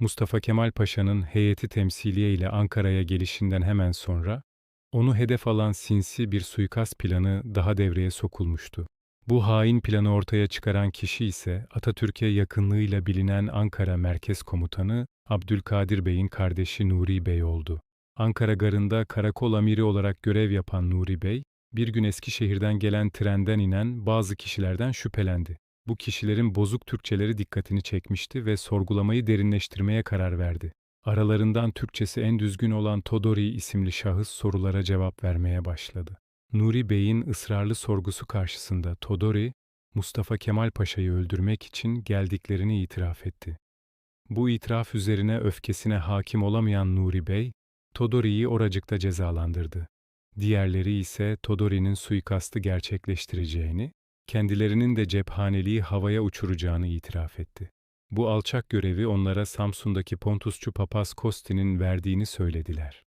Mustafa Kemal Paşa'nın heyeti temsiliye ile Ankara'ya gelişinden hemen sonra, onu hedef alan sinsi bir suikast planı daha devreye sokulmuştu. Bu hain planı ortaya çıkaran kişi ise Atatürk'e yakınlığıyla bilinen Ankara Merkez Komutanı Abdülkadir Bey'in kardeşi Nuri Bey oldu. Ankara garında karakol amiri olarak görev yapan Nuri Bey, bir gün Eskişehir'den gelen trenden inen bazı kişilerden şüphelendi. Bu kişilerin bozuk Türkçeleri dikkatini çekmişti ve sorgulamayı derinleştirmeye karar verdi. Aralarından Türkçesi en düzgün olan Todori isimli şahıs sorulara cevap vermeye başladı. Nuri Bey'in ısrarlı sorgusu karşısında Todori, Mustafa Kemal Paşa'yı öldürmek için geldiklerini itiraf etti. Bu itiraf üzerine öfkesine hakim olamayan Nuri Bey, Todori'yi oracıkta cezalandırdı. Diğerleri ise Todori'nin suikastı gerçekleştireceğini, kendilerinin de cephaneliği havaya uçuracağını itiraf etti. Bu alçak görevi onlara Samsun'daki Pontusçu papaz Kosti'nin verdiğini söylediler.